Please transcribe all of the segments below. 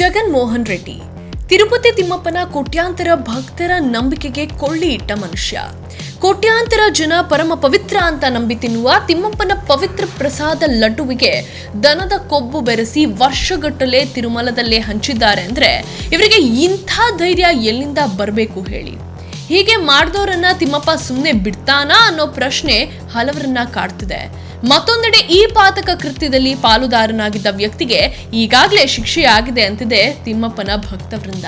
ಜಗನ್ ಮೋಹನ್ ರೆಡ್ಡಿ. ತಿರುಪತಿ ತಿಮ್ಮಪ್ಪನ ಕೋಟ್ಯಾಂತರ ಭಕ್ತರ ನಂಬಿಕೆಗೆ ಕೊಳ್ಳಿ ಇಟ್ಟ ಮನುಷ್ಯ. ಕೋಟ್ಯಾಂತರ ಜನ ಪರಮ ಪವಿತ್ರ ಅಂತ ನಂಬಿ ತಿನ್ನುವ ತಿಮ್ಮಪ್ಪನ ಪವಿತ್ರ ಪ್ರಸಾದ ಲಡ್ಡುವಿಗೆ ದನದ ಕೊಬ್ಬು ಬೆರೆಸಿ ವರ್ಷಗಟ್ಟಲೆ ತಿರುಮಲದಲ್ಲೇ ಹಂಚಿದ್ದಾರೆ ಅಂದ್ರೆ ಇವರಿಗೆ ಇಂಥ ಧೈರ್ಯ ಎಲ್ಲಿಂದ ಬರಬೇಕು ಹೇಳಿ. ಹೀಗೆ ಮಾಡಿದವರನ್ನ ತಿಮ್ಮಪ್ಪ ಸುಮ್ಮನೆ ಬಿಡ್ತಾನಾ ಅನ್ನೋ ಪ್ರಶ್ನೆ ಹಲವರನ್ನ ಕಾಡ್ತಿದೆ. ಮತ್ತೊಂದೆಡೆ ಈ ಪಾತಕ ಕೃತ್ಯದಲ್ಲಿ ಪಾಲುದಾರನಾಗಿದ್ದ ವ್ಯಕ್ತಿಗೆ ಈಗಾಗಲೇ ಶಿಕ್ಷೆಯಾಗಿದೆ ಅಂತಿದೆ ತಿಮ್ಮಪ್ಪನ ಭಕ್ತವೃಂದ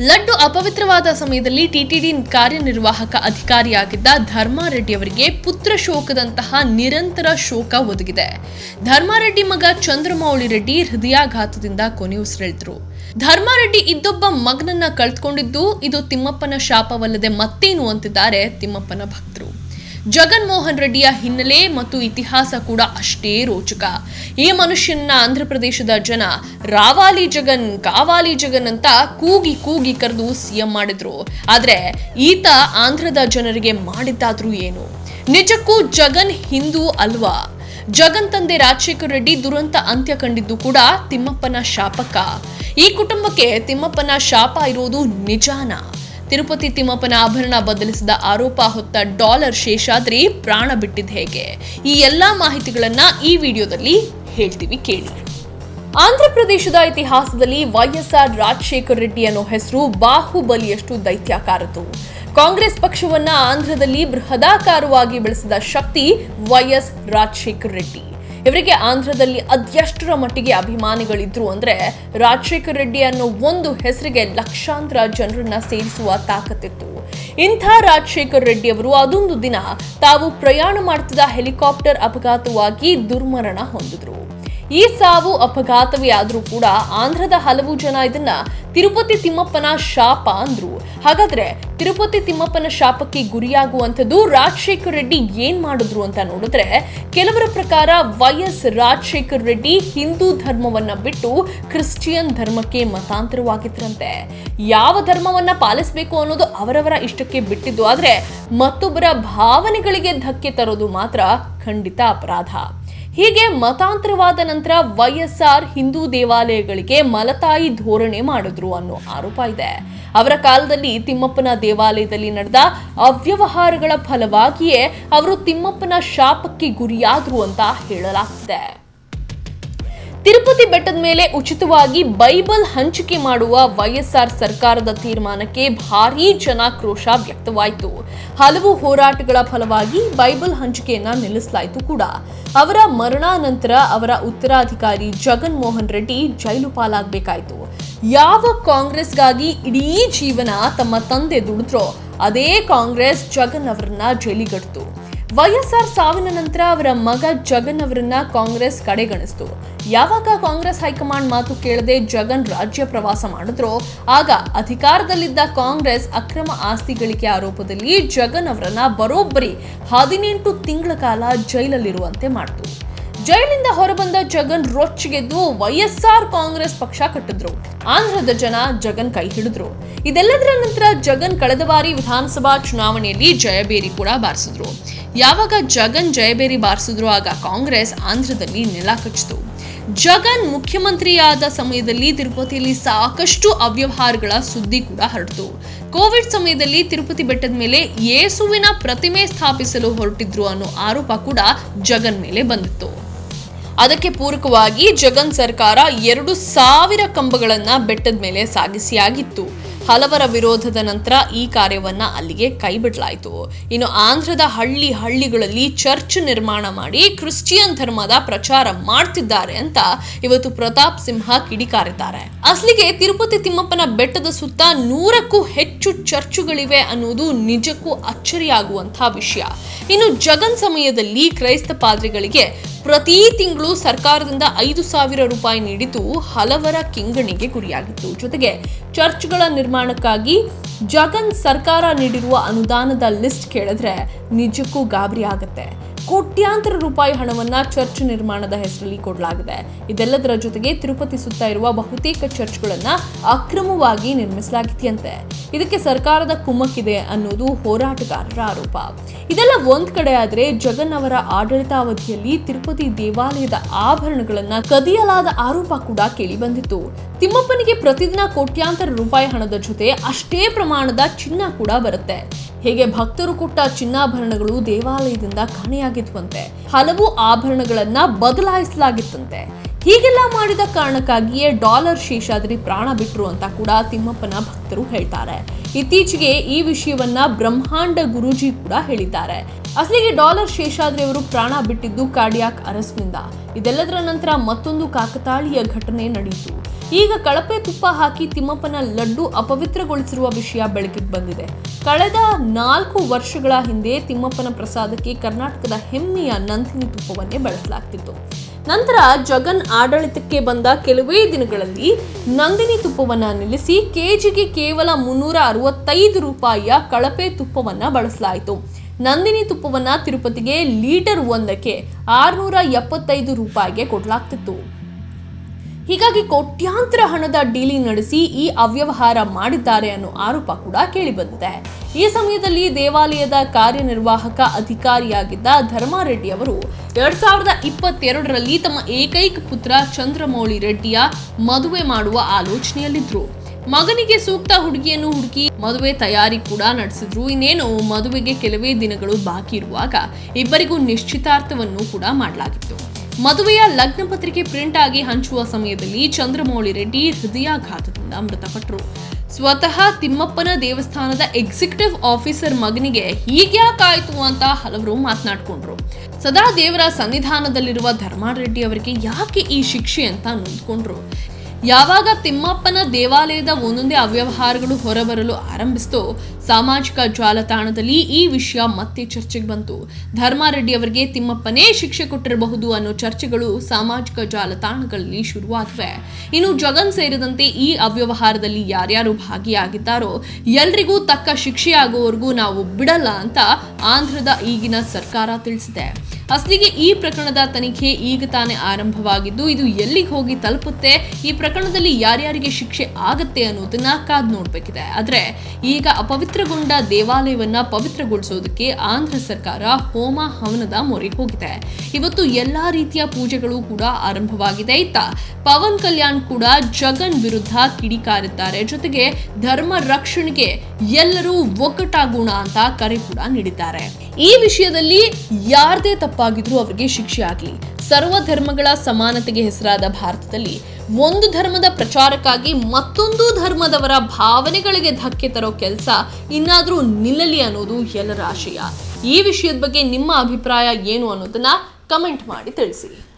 ಲಡ್ಡು ಅಪವಿತ್ರವಾದ ಸಮಯದಲ್ಲಿ ಟಿಟಿಡಿ ಕಾರ್ಯನಿರ್ವಾಹಕ ಅಧಿಕಾರಿಯಾಗಿದ್ದ ಧರ್ಮಾರೆಡ್ಡಿಯವರಿಗೆ ಪುತ್ರ ಶೋಕದಂತಹ ನಿರಂತರ ಶೋಕ ಒದಗಿದೆ. ಧರ್ಮಾರೆಡ್ಡಿ ಮಗ ಚಂದ್ರಮೌಳಿ ರೆಡ್ಡಿ ಹೃದಯಾಘಾತದಿಂದ ಕೊನೆಯುಸಿರೆಳೆದ್ರು. ಧರ್ಮಾರೆಡ್ಡಿ ಇದ್ದೊಬ್ಬ ಮಗನನ್ನ ಕಳೆದುಕೊಂಡಿದ್ದು ಇದು ತಿಮ್ಮಪ್ಪನ ಶಾಪವಲ್ಲದೆ ಮತ್ತೇನು ಅಂತಿದ್ದಾರೆ ತಿಮ್ಮಪ್ಪನ ಭಕ್ತರು. ಜಗನ್ ಮೋಹನ್ ರೆಡ್ಡಿಯ ಹಿನ್ನೆಲೆ ಮತ್ತು ಇತಿಹಾಸ ಕೂಡ ಅಷ್ಟೇ ರೋಚಕ. ಈ ಮನುಷ್ಯನ ಆಂಧ್ರಪ್ರದೇಶದ ಜನ ರಾವಾಲಿ ಜಗನ್, ಕಾವಾಲಿ ಜಗನ್ ಅಂತ ಕೂಗಿ ಕೂಗಿ ಕರೆದು ಸಿಎಂ ಮಾಡಿದ್ರು. ಆದ್ರೆ ಈತ ಆಂಧ್ರದ ಜನರಿಗೆ ಮಾಡಿದ್ದಾದ್ರೂ ಏನು? ನಿಜಕ್ಕೂ ಜಗನ್ ಹಿಂದೂ ಅಲ್ವಾ? ಜಗನ್ ತಂದೆ ರಾಜಶೇಖರ್ ರೆಡ್ಡಿ ದುರಂತ ಅಂತ್ಯ ಕಂಡಿದ್ದು ಕೂಡ ತಿಮ್ಮಪ್ಪನ ಶಾಪಕ ಈ ಕುಟುಂಬಕ್ಕೆ ತಿಮ್ಮಪ್ಪನ ಶಾಪ ಇರೋದು ನಿಜಾನ? ತಿರುಪತಿ ತಿಮ್ಮಪ್ಪನ ಆಭರಣ ಬದಲಿಸಿದ ಆರೋಪ ಹೊತ್ತ ಡಾಲರ್ ಶೇಷಾದ್ರಿ ಪ್ರಾಣ ಬಿಟ್ಟಿದ್ದ ಹೇಗೆ? ಈ ಎಲ್ಲಾ ಮಾಹಿತಿಗಳನ್ನ ಈ ವಿಡಿಯೋದಲ್ಲಿ ಹೇಳ್ತೀವಿ ಕೇಳಿ. ಆಂಧ್ರಪ್ರದೇಶದ ಇತಿಹಾಸದಲ್ಲಿ ವೈಎಸ್ಆರ್ ರಾಜಶೇಖರ್ ರೆಡ್ಡಿ ಅನ್ನೋ ಹೆಸರು ಬಾಹುಬಲಿಯಷ್ಟು ದೈತ್ಯಾಕಾರದು ಕಾಂಗ್ರೆಸ್ ಪಕ್ಷವನ್ನ ಆಂಧ್ರದಲ್ಲಿ ಬೃಹದಾಕಾರವಾಗಿ ಬೆಳೆಸಿದ ಶಕ್ತಿ ವೈಎಸ್ ರಾಜಶೇಖರ್ ರೆಡ್ಡಿ. ಇವರಿಗೆ ಆಂಧ್ರದಲ್ಲಿ ಅದೆಷ್ಟರ ಮಟ್ಟಿಗೆ ಅಭಿಮಾನಿಗಳಿದ್ರು ಅಂದ್ರೆ ರಾಜಶೇಖರ್ ರೆಡ್ಡಿ ಅನ್ನೋ ಒಂದು ಹೆಸರಿಗೆ ಲಕ್ಷಾಂತರ ಜನರನ್ನ ಸೇರಿಸುವ ತಾಕತ್ತಿತ್ತು. ಇಂಥ ರಾಜಶೇಖರ್ ರೆಡ್ಡಿ ಅವರು ಅದೊಂದು ದಿನ ತಾವು ಪ್ರಯಾಣ ಮಾಡ್ತಿದ್ದ ಹೆಲಿಕಾಪ್ಟರ್ ಅಪಘಾತವಾಗಿ ದುರ್ಮರಣ ಹೊಂದಿದ್ರು. ಈ ಸಾವು ಅಪಘಾತವೇ ಆದ್ರೂ ಕೂಡ ಆಂಧ್ರದ ಹಲವು ಜನ ಇದನ್ನ ತಿರುಪತಿ ತಿಮ್ಮಪ್ಪನ ಶಾಪ ಅಂದ್ರು. ಹಾಗಾದ್ರೆ ತಿರುಪತಿ ತಿಮ್ಮಪ್ಪನ ಶಾಪಕ್ಕೆ ಗುರಿಯಾಗುವಂಥದ್ದು ರಾಜಶೇಖರ್ ರೆಡ್ಡಿ ಏನ್ ಮಾಡಿದ್ರು ಅಂತ ನೋಡಿದ್ರೆ ಕೆಲವರ ಪ್ರಕಾರ ವೈಎಸ್ ರಾಜಶೇಖರ್ ರೆಡ್ಡಿ ಹಿಂದೂ ಧರ್ಮವನ್ನ ಬಿಟ್ಟು ಕ್ರಿಶ್ಚಿಯನ್ ಧರ್ಮಕ್ಕೆ ಮತಾಂತರವಾಗಿದ್ರಂತೆ. ಯಾವ ಧರ್ಮವನ್ನ ಪಾಲಿಸಬೇಕು ಅನ್ನೋದು ಅವರವರ ಇಷ್ಟಕ್ಕೆ ಬಿಟ್ಟಿದ್ದು, ಆದ್ರೆ ಮತ್ತೊಬ್ಬರ ಭಾವನೆಗಳಿಗೆ ಧಕ್ಕೆ ತರೋದು ಮಾತ್ರ ಖಂಡಿತ ಅಪರಾಧ. ಹೀಗೆ ಮತಾಂತರವಾದ ನಂತರ ವೈಎಸ್ಆರ್ ಹಿಂದೂ ದೇವಾಲಯಗಳಿಗೆ ಮಲತಾಯಿ ಧೋರಣೆ ಮಾಡಿದ್ರು ಅನ್ನೋ ಆರೋಪ ಇದೆ. ಅವರ ಕಾಲದಲ್ಲಿ ತಿಮ್ಮಪ್ಪನ ದೇವಾಲಯದಲ್ಲಿ ನಡೆದ ಅವ್ಯವಹಾರಗಳ ಫಲವಾಗಿಯೇ ಅವರು ತಿಮ್ಮಪ್ಪನ ಶಾಪಕ್ಕೆ ಗುರಿಯಾದ್ರು ಅಂತ ಹೇಳಲಾಗ್ತಿದೆ. ತಿರುಪತಿ ಬೆಟ್ಟದ ಮೇಲೆ ಉಚಿತವಾಗಿ ಬೈಬಲ್ ಹಂಚಿಕೆ ಮಾಡುವ ವೈಎಸ್ಆರ್ ಸರ್ಕಾರದ ತೀರ್ಮಾನಕ್ಕೆ ಭಾರೀ ಜನಾಕ್ರೋಶ ವ್ಯಕ್ತವಾಯಿತು. ಹಲವು ಹೋರಾಟಗಳ ಫಲವಾಗಿ ಬೈಬಲ್ ಹಂಚಿಕೆಯನ್ನ ನಿಲ್ಲಿಸಲಾಯಿತು ಕೂಡ. ಅವರ ಮರಣಾನಂತರ ಅವರ ಉತ್ತರಾಧಿಕಾರಿ ಜಗನ್ ಮೋಹನ್ ರೆಡ್ಡಿ ಜೈಲು ಪಾಲಾಗಬೇಕಾಯಿತು. ಯಾವ ಕಾಂಗ್ರೆಸ್ಗಾಗಿ ಇಡೀ ಜೀವನ ತಮ್ಮ ತಂದೆ ದುಡಿದ್ರೋ, ಅದೇ ಕಾಂಗ್ರೆಸ್ ಜಗನ್ ಅವರನ್ನ ಜೈಲಿಗಟ್ತು. ವೈಎಸ್ಆರ್ ಸಾವಿನ ನಂತರ ಅವರ ಮಗ ಜಗನ್ ಅವರನ್ನ ಕಾಂಗ್ರೆಸ್ ಕಡೆಗಣಿಸ್ತು. ಯಾವಾಗ ಕಾಂಗ್ರೆಸ್ ಹೈಕಮಾಂಡ್ ಮಾತು ಕೇಳದೆ ಜಗನ್ ರಾಜ್ಯ ಪ್ರವಾಸ ಮಾಡಿದ್ರೋ, ಆಗ ಅಧಿಕಾರದಲ್ಲಿದ್ದ ಕಾಂಗ್ರೆಸ್ ಅಕ್ರಮ ಆಸ್ತಿ ಗಳಿಕೆ ಆರೋಪದಲ್ಲಿ ಜಗನ್ ಅವರನ್ನ ಬರೋಬ್ಬರಿ ಹದಿನೆಂಟು ತಿಂಗಳ ಕಾಲ ಜೈಲಲ್ಲಿರುವಂತೆ ಮಾಡಿತು. ಜೈಲಿಂದ ಹೊರಬಂದ ಜಗನ್ ರೊಚ್ಚಿಗೆದ್ದು ವೈಎಸ್ಆರ್ ಕಾಂಗ್ರೆಸ್ ಪಕ್ಷ ಕಟ್ಟಿದ್ರು. ಆಂಧ್ರದ ಜನ ಜಗನ್ ಕೈ ಹಿಡಿದ್ರು. ಇದೆಲ್ಲದರ ನಂತರ ಜಗನ್ ಕಳೆದ ಬಾರಿ ವಿಧಾನಸಭಾ ಚುನಾವಣೆಯಲ್ಲಿ ಜಯಬೇರಿ ಕೂಡ ಬಾರಿಸಿದ್ರು. ಯಾವಾಗ ಜಗನ್ ಜಯಬೇರಿ ಬಾರಿಸಿದ್ರು ಆಗ ಕಾಂಗ್ರೆಸ್ ಆಂಧ್ರದಲ್ಲಿ ನೆಲ ಕಚ್ಚಿತು. ಜಗನ್ ಮುಖ್ಯಮಂತ್ರಿಯಾದ ಸಮಯದಲ್ಲಿ ತಿರುಪತಿಯಲ್ಲಿ ಸಾಕಷ್ಟು ಅವ್ಯವಹಾರಗಳ ಸುದ್ದಿ ಕೂಡ ಹರಡಿತು. ಕೋವಿಡ್ ಸಮಯದಲ್ಲಿ ತಿರುಪತಿ ಬೆಟ್ಟದ ಮೇಲೆ ಯೇಸುವಿನ ಪ್ರತಿಮೆ ಸ್ಥಾಪಿಸಲು ಹೊರಟಿದ್ರು ಅನ್ನೋ ಆರೋಪ ಕೂಡ ಜಗನ್ ಮೇಲೆ ಬಂದಿತ್ತು. ಅದಕ್ಕೆ ಪೂರಕವಾಗಿ ಜಗನ್ ಸರ್ಕಾರ ಎರಡು ಸಾವಿರ ಕಂಬಗಳನ್ನು ಬೆಟ್ಟದ ಮೇಲೆ ಸಾಗಿಸಿಯಾಗಿತ್ತು. ಹಲವರ ವಿರೋಧದ ನಂತರ ಈ ಕಾರ್ಯವನ್ನ ಅಲ್ಲಿಗೆ ಕೈಬಿಡಲಾಯಿತು. ಇನ್ನು ಆಂಧ್ರದ ಹಳ್ಳಿ ಹಳ್ಳಿಗಳಲ್ಲಿ ಚರ್ಚ್ ನಿರ್ಮಾಣ ಮಾಡಿ ಕ್ರಿಶ್ಚಿಯನ್ ಧರ್ಮದ ಪ್ರಚಾರ ಮಾಡ್ತಿದ್ದಾರೆ ಅಂತ ಇವತ್ತು ಪ್ರತಾಪ್ ಸಿಂಹ ಕಿಡಿಕಾರಿದ್ದಾರೆ. ಅಸಲಿಗೆ ತಿರುಪತಿ ತಿಮ್ಮಪ್ಪನ ಬೆಟ್ಟದ ಸುತ್ತ ನೂರಕ್ಕೂ ಹೆಚ್ಚು ಚರ್ಚುಗಳಿವೆ ಅನ್ನೋದು ನಿಜಕ್ಕೂ ಅಚ್ಚರಿಯಾಗುವಂತಹ ವಿಷಯ. ಇನ್ನು ಜಗನ್ ಸಮಯದಲ್ಲಿ ಕ್ರೈಸ್ತ ಪಾದ್ರಿಗಳಿಗೆ ಪ್ರತಿ ತಿಂಗಳು ಸರ್ಕಾರದಿಂದ ಐದು ಸಾವಿರ ರೂಪಾಯಿ ನೀಡಿದ್ದು ಹಲವರ ಕಿಂಗಣಿಗೆ ಗುರಿಯಾಗಿತ್ತು. ಜೊತೆಗೆ ಚರ್ಚ್ಗಳ ನಿರ್ಮಾಣಕ್ಕಾಗಿ ಜಗನ್ ಸರ್ಕಾರ ನೀಡಿರುವ ಅನುದಾನದ ಲಿಸ್ಟ್ ಕೇಳಿದ್ರೆ ನಿಜಕ್ಕೂ ಗಾಬರಿ ಆಗುತ್ತೆ. ಕೋಟ್ಯಾಂತರ ರೂಪಾಯಿ ಹಣವನ್ನು ಚರ್ಚ್ ನಿರ್ಮಾಣದ ಹೆಸರಲ್ಲಿ ಕೊಡಲಾಗಿದೆ. ಇದೆಲ್ಲದರ ಜೊತೆಗೆ ತಿರುಪತಿ ಸುತ್ತ ಇರುವ ಬಹುತೇಕ ಚರ್ಚ್ಗಳನ್ನು ಅಕ್ರಮವಾಗಿ ನಿರ್ಮಿಸಲಾಗಿದೆಯಂತೆ ಇದಕ್ಕೆ ಸರ್ಕಾರದ ಕುಮ್ಮಕ್ಕಿದೆ ಅನ್ನೋದು ಹೋರಾಟಗಾರರ ಆರೋಪ. ಇದೆಲ್ಲ ಒಂದ್ ಕಡೆ ಆದ್ರೆ ಜಗನ್ ಅವರ ಆಡಳಿತಾವಧಿಯಲ್ಲಿ ತಿರುಪತಿ ದೇವಾಲಯದ ಆಭರಣಗಳನ್ನ ಕದಿಯಲಾದ ಆರೋಪ ಕೂಡ ಕೇಳಿ ಬಂದಿತ್ತು. ತಿಮ್ಮಪ್ಪನಿಗೆ ಪ್ರತಿದಿನ ಕೋಟ್ಯಾಂತರ ರೂಪಾಯಿ ಹಣದ ಜೊತೆ ಅಷ್ಟೇ ಪ್ರಮಾಣದ ಚಿನ್ನ ಕೂಡ ಬರುತ್ತೆ. ಹೇಗೆ ಭಕ್ತರು ಕೊಟ್ಟ ಚಿನ್ನಾಭರಣಗಳು ದೇವಾಲಯದಿಂದ ಕಾಣೆಯಾಗಿದ್ವಂತೆ ಹಲವು ಆಭರಣಗಳನ್ನ ಬದಲಾಯಿಸಲಾಗಿತ್ತಂತೆ. ಹೀಗೆಲ್ಲ ಮಾಡಿದ ಕಾರಣಕ್ಕಾಗಿಯೇ ಡಾಲರ್ ಶೇಷಾದ್ರಿ ಪ್ರಾಣ ಬಿಟ್ರು ಅಂತ ಕೂಡ ತಿಮ್ಮಪ್ಪನ ಭಕ್ತರು ಹೇಳ್ತಾರೆ. ಇತ್ತೀಚೆಗೆ ಈ ವಿಷಯವನ್ನ ಬ್ರಹ್ಮಾಂಡ ಗುರೂಜಿ ಕೂಡ ಹೇಳಿದ್ದಾರೆ. ಅಸಲಿಗೆ ಡಾಲರ್ ಶೇಷಾದ್ರಿ ಅವರು ಪ್ರಾಣ ಬಿಟ್ಟಿದ್ದು ಕಾರ್ಡಿಯಾಕ್ ಅರಸ್ನಿಂದ. ಇದೆಲ್ಲದರ ನಂತರ ಮತ್ತೊಂದು ಕಾಕತಾಳೀಯ ಘಟನೆ ನಡೆಯಿತು. ಈಗ ಕಳಪೆ ತುಪ್ಪ ಹಾಕಿ ತಿಮ್ಮಪ್ಪನ ಲಡ್ಡು ಅಪವಿತ್ರಗೊಳಿಸಿರುವ ವಿಷಯ ಬೆಳಕಿಗೆ ಬಂದಿದೆ. ಕಳೆದ ನಾಲ್ಕು ವರ್ಷಗಳ ಹಿಂದೆ ತಿಮ್ಮಪ್ಪನ ಪ್ರಸಾದಕ್ಕೆ ಕರ್ನಾಟಕದ ಹೆಮ್ಮೆಯ ನಂದಿನಿ ತುಪ್ಪವನ್ನೇ ಬಳಸಲಾಗ್ತಿತ್ತು. ನಂತರ ಜಗನ್ ಆಡಳಿತಕ್ಕೆ ಬಂದ ಕೆಲವೇ ದಿನಗಳಲ್ಲಿ ನಂದಿನಿ ತುಪ್ಪವನ್ನು ನಿಲ್ಲಿಸಿ ಕೆಜಿಗೆ ಕೇವಲ ಮುನ್ನೂರ ಅರವತ್ತೈದು ರೂಪಾಯಿಯ ಕಳಪೆ ತುಪ್ಪವನ್ನ ಬಳಸಲಾಯಿತು. ನಂದಿನಿ ತುಪ್ಪವನ್ನ ತಿರುಪತಿಗೆ ಲೀಟರ್ ಒಂದಕ್ಕೆ ಆರುನೂರ ಎಪ್ಪತ್ತೈದು ರೂಪಾಯಿಗೆ ಕೊಡಲಾಗ್ತಿತ್ತು. ಹೀಗಾಗಿ ಕೋಟ್ಯಾಂತರ ಹಣದ ಡೀಲಿಂಗ್ ನಡೆಸಿ ಈ ಅವ್ಯವಹಾರ ಮಾಡಿದ್ದಾರೆ ಅನ್ನೋ ಆರೋಪ ಕೂಡ ಕೇಳಿಬಂದಿದೆ. ಈ ಸಮಯದಲ್ಲಿ ದೇವಾಲಯದ ಕಾರ್ಯನಿರ್ವಾಹಕ ಅಧಿಕಾರಿಯಾಗಿದ್ದ ಧರ್ಮಾರೆಡ್ಡಿ ಅವರು ಎರಡ್ ಸಾವಿರದ ಇಪ್ಪತ್ತೆರಡರಲ್ಲಿ ತಮ್ಮ ಏಕೈಕ ಪುತ್ರ ಚಂದ್ರಮೌಳಿ ರೆಡ್ಡಿಯ ಮದುವೆ ಮಾಡುವ ಆಲೋಚನೆಯಲ್ಲಿದ್ರು. ಮಗನಿಗೆ ಸೂಕ್ತ ಹುಡುಗಿಯನ್ನು ಹುಡುಕಿ ಮದುವೆ ತಯಾರಿ ಕೂಡ ನಡೆಸಿದ್ರು. ಇನ್ನೇನು ಮದುವೆಗೆ ಕೆಲವೇ ದಿನಗಳು ಬಾಕಿ ಇರುವಾಗ ಇಬ್ಬರಿಗೂ ನಿಶ್ಚಿತಾರ್ಥವನ್ನು ಕೂಡ ಮಾಡಲಾಗಿತ್ತು. ಮದುವೆಯ ಲಗ್ನ ಪತ್ರಿಕೆ ಪ್ರಿಂಟ್ ಆಗಿ ಹಂಚುವ ಸಮಯದಲ್ಲಿ ಚಂದ್ರಮೌಳಿ ರೆಡ್ಡಿ ಹೃದಯಾಘಾತದಿಂದ ಮೃತಪಟ್ಟರು. ಸ್ವತಃ ತಿಮ್ಮಪ್ಪನ ದೇವಸ್ಥಾನದ ಎಕ್ಸಿಕ್ಯೂಟಿವ್ ಆಫೀಸರ್ ಮಗನಿಗೆ ಹೀಗ್ಯಾಕಾಯ್ತು ಅಂತ ಹಲವರು ಮಾತನಾಡ್ಕೊಂಡ್ರು. ಸದಾ ದೇವರ ಸನ್ನಿಧಾನದಲ್ಲಿರುವ ಧರ್ಮಾರೆಡ್ಡಿ ಅವರಿಗೆ ಯಾಕೆ ಈ ಶಿಕ್ಷೆ ಅಂತ ನೊಂದ್ಕೊಂಡ್ರು. ಯಾವಾಗ ತಿಮ್ಮಪ್ಪನ ದೇವಾಲಯದ ಒಂದೊಂದೇ ಅವ್ಯವಹಾರಗಳು ಹೊರಬರಲು ಆರಂಭಿಸಿತು ಸಾಮಾಜಿಕ ಜಾಲತಾಣದಲ್ಲಿ ಈ ವಿಷಯ ಮತ್ತೆ ಚರ್ಚೆಗೆ ಬಂತು. ಧರ್ಮಾರೆಡ್ಡಿ ಅವರಿಗೆ ತಿಮ್ಮಪ್ಪನೇ ಶಿಕ್ಷೆ ಕೊಟ್ಟಿರಬಹುದು ಅನ್ನೋ ಚರ್ಚೆಗಳು ಸಾಮಾಜಿಕ ಜಾಲತಾಣಗಳಲ್ಲಿ ಶುರುವಾಗಿವೆ ಇನ್ನು ಜಗನ್ ಸೇರಿದಂತೆ ಈ ಅವ್ಯವಹಾರದಲ್ಲಿ ಯಾರ್ಯಾರು ಭಾಗಿಯಾಗಿದ್ದಾರೋ ಎಲ್ರಿಗೂ ತಕ್ಕ ಶಿಕ್ಷೆಯಾಗುವವರೆಗೂ ನಾವು ಬಿಡಲ್ಲ ಅಂತ ಆಂಧ್ರದ ಈಗಿನ ಸರ್ಕಾರ ತಿಳಿಸಿದೆ. ಅಸಲಿಗೆ ಈ ಪ್ರಕರಣದ ತನಿಖೆ ಈಗ ತಾನೇ ಆರಂಭವಾಗಿದ್ದು, ಇದು ಎಲ್ಲಿಗೆ ಹೋಗಿ ತಲುಪುತ್ತೆ, ಈ ಪ್ರಕರಣದಲ್ಲಿ ಯಾರ್ಯಾರಿಗೆ ಶಿಕ್ಷೆ ಆಗತ್ತೆ ಅನ್ನೋದನ್ನ ಕಾದ್ ನೋಡ್ಬೇಕಿದೆ. ಆದ್ರೆ, ಈಗ ಅಪವಿತ್ರಗೊಂಡ ದೇವಾಲಯವನ್ನ ಪವಿತ್ರಗೊಳಿಸೋದಕ್ಕೆ ಆಂಧ್ರ ಸರ್ಕಾರ ಹೋಮ ಹವನದ ಮೊರೆ ಹೋಗಿದೆ. ಇವತ್ತು ಎಲ್ಲಾ ರೀತಿಯ ಪೂಜೆಗಳು ಕೂಡ ಆರಂಭವಾಗಿದೆ. ಇತ್ತ ಪವನ್ ಕಲ್ಯಾಣ್ ಕೂಡ ಜಗನ್ ವಿರುದ್ಧ ಕಿಡಿಕಾರಿದ್ದಾರೆ. ಜೊತೆಗೆ ಧರ್ಮ ರಕ್ಷಣೆಗೆ ಎಲ್ಲರೂ ಒಗ್ಗಟ್ಟಾಗೋಣ ಅಂತ ಕರೆ ಕೂಡ ನೀಡಿದ್ದಾರೆ. ಈ ವಿಷಯದಲ್ಲಿ ಯಾರದೇ ತಪ್ಪಾಗಿದ್ರೂ ಅವರಿಗೆ ಶಿಕ್ಷೆ ಆಗಲಿ. ಸರ್ವ ಧರ್ಮಗಳ ಸಮಾನತೆಗೆ ಹೆಸರಾದ ಭಾರತದಲ್ಲಿ ಒಂದು ಧರ್ಮದ ಪ್ರಚಾರಕ್ಕಾಗಿ ಮತ್ತೊಂದು ಧರ್ಮದವರ ಭಾವನೆಗಳಿಗೆ ಧಕ್ಕೆ ತರೋ ಕೆಲಸ ಇನ್ನಾದ್ರೂ ನಿಲ್ಲಲಿ ಅನ್ನೋದು ಎಲ್ಲರ ಆಶಯ. ಈ ವಿಷಯದ ಬಗ್ಗೆ ನಿಮ್ಮ ಅಭಿಪ್ರಾಯ ಏನು ಅನ್ನೋದನ್ನ ಕಮೆಂಟ್ ಮಾಡಿ ತಿಳಿಸಿ.